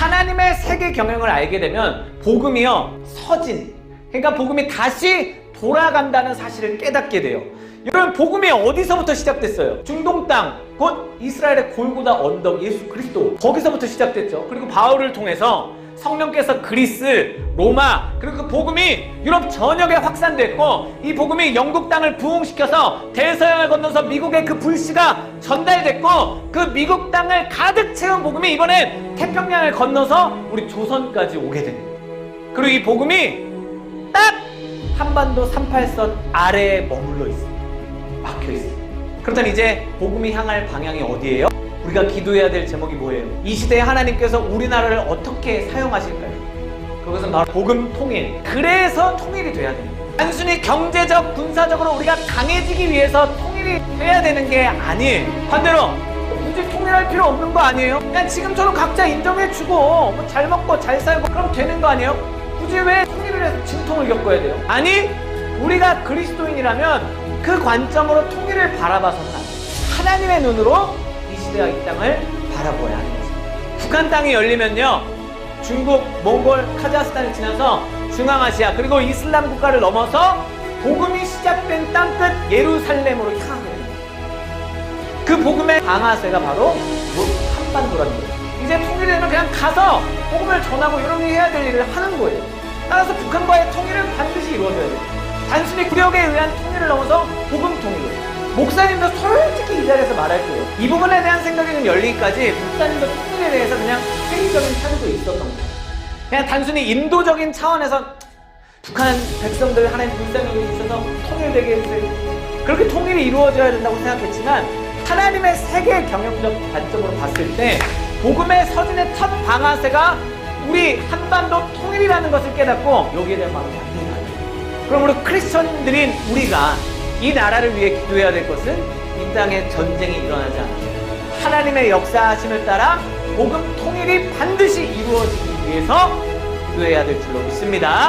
하나님의 세계 경영을 알게 되면 복음이요 서진 그러니까 복음이 다시 돌아간다는 사실을 깨닫게 돼요. 여러분 복음이 어디서부터 시작됐어요? 중동 땅, 곧 이스라엘의 골고다 언덕 예수 그리스도 거기서부터 시작됐죠. 그리고 바울을 통해서 성령께서 그리스, 로마 그리고 그 복음이 유럽 전역에 확산됐고 이 복음이 영국 땅을 부흥시켜서 대서양을 건너서 미국의 그 불씨가 전달됐고 그 미국 땅을 가득 채운 복음이 이번엔 태평양을 건너서 우리 조선까지 오게 됩니다. 그리고 이 복음이 딱 한반도 38선 아래에 머물러 있습니다. 막혀 있습니다. 그렇다면 이제 복음이 향할 방향이 어디예요? 우리가 기도해야 될 제목이 뭐예요? 이 시대에 하나님께서 우리나라를 어떻게 사용하실까요? 그것은 바로 복음 통일. 그래서 통일이 돼야 됩니다. 단순히 경제적, 군사적으로 우리가 강해지기 위해서 통일이 돼야 되는 게 아니에요. 반대로 굳이 통일할 필요 없는 거 아니에요? 그냥 지금처럼 각자 인정해주고 뭐 잘 먹고 잘 살고 그럼 되는 거 아니에요? 굳이 왜 통일을 해서 진통을 겪어야 돼요? 아니 우리가 그리스도인이라면 그 관점으로 통일을 바라봐서는 안 돼요. 하나님의 눈으로 이 시대와 이 땅을 바라보아야 하는 거죠. 북한 땅이 열리면요. 중국, 몽골, 카자흐스탄을 지나서 중앙아시아 그리고 이슬람 국가를 넘어서 복음이 시작된 땅끝 예루살렘으로 향하게 됩니다. 그 복음의 방아쇠가 바로 뭐 한반도라는 거예요. 이제 통일되면 그냥 가서 복음을 전하고 이런 일 해야 될 일을 하는 거예요. 따라서 북한과의 통일은 반드시 이루어져야 돼요. 단순히 구력에 의한 통일을 넘어서 복음 통일로. 목사님도 솔직히 이 부분에 대한 생각이 좀 열리기까지 목사님도 통일에 대해서 그냥 회의적인態度있었던 거예요. 그냥 단순히 인도적인 차원에서 북한 백성들 하나님 불쌍히 여기셔서 통일되게 해주세요. 그렇게 통일이 이루어져야 된다고 생각했지만 하나님의 세계 경영적 관점으로 봤을 때 복음의 서진의 첫 방아쇠가 우리 한반도 통일이라는 것을 깨닫고 여기에 대한 마음이 바뀌는 거예요. 그럼 우리 크리스천들인 우리가 이 나라를 위해 기도해야 될 것은 이 땅에 전쟁이 일어나지 않아요. 하나님의 역사하심을 따라 복음 통일이 반드시 이루어지기 위해서 기도해야 될 줄로 믿습니다.